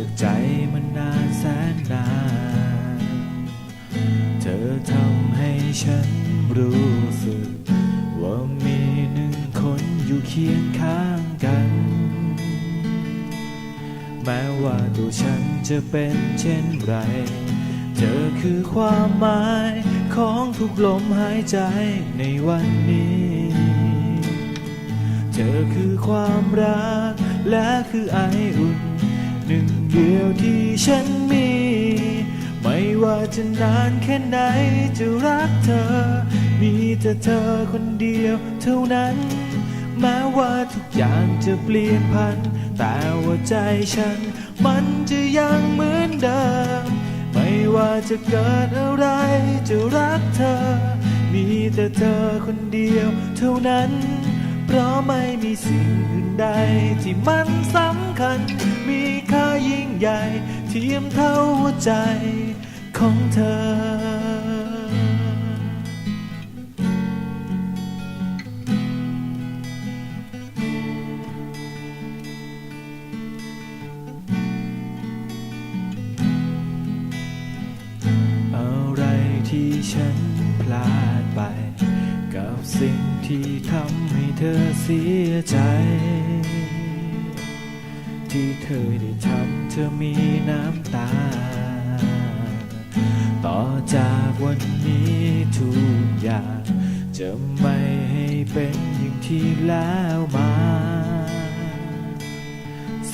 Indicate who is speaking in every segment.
Speaker 1: จากใจมานานแสนนาน เธอทำให้ฉันรู้สึก ว่ามีหนึ่งคนอยู่เคียงข้างกัน แม้ว่าตัวฉันจะเป็นเช่นไร เธอคือความหมายของทุกลมหายใจในวันนี้ เธอคือความรักและคือไออุ่น หนึ่งเดียวที่ฉันมี ไม่ว่าจะนานแค่ไหนจะรักเธอ มีแต่เธอคนเดียวเท่านั้น แม้ว่าทุกอย่างจะเปลี่ยนพัน แต่ว่าใจฉัน มันจะยังเหมือนเดิม ไม่ว่าจะเกิดอะไรจะรักเธอ มีแต่เธอคนเดียวเท่านั้น ไม่มีสิ่งอื่นใด ที่มันสำคัญ มีค่ายิ่งใหญ่ เทียมเท่าหัวใจของเธออะไรที่ฉันพลาดไป กับสิ่งที่ทำให้เธอเสียใจ ที่เธอได้ทำเธอมีน้ำตา ต่อจากวันนี้ทุกอย่างจะไม่ให้เป็นอย่างที่แล้วมา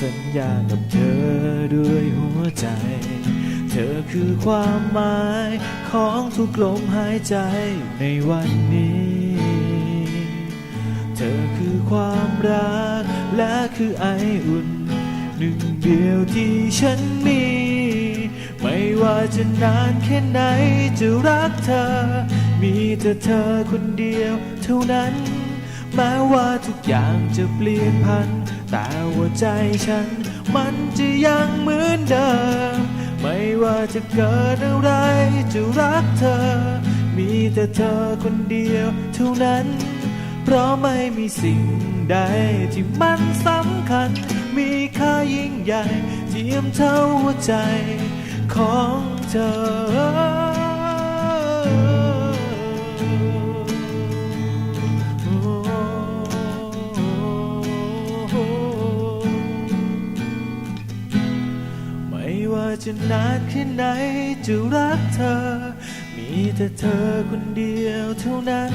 Speaker 1: สัญญากับเธอด้วยหัวใจ เธอคือความหมายของทุกลมหายใจในวันนี้ เธอคือความรัก และคือไออุ่น หนึ่งเดียวที่ฉันมี ไม่ว่าจะนานแค่ไหนจะรักเธอ มีแต่เธอคนเดียวเท่านั้น แม้ว่าทุกอย่างจะเปลี่ยนพัน แต่ว่าใจฉัน มันจะยังเหมือนเดิม ไม่ว่าจะเกิดอะไรจะรักเธอ มีแต่เธอคนเดียวเท่านั้น เพราะไม่มีสิ่งใดที่มันสำคัญ มีค่ายิ่งใหญ่เทียมเท่าหัวใจของเธอ ไม่ว่าจะนานแค่ไหนจะรักเธอ มีแต่เธอคนเดียวเท่านั้น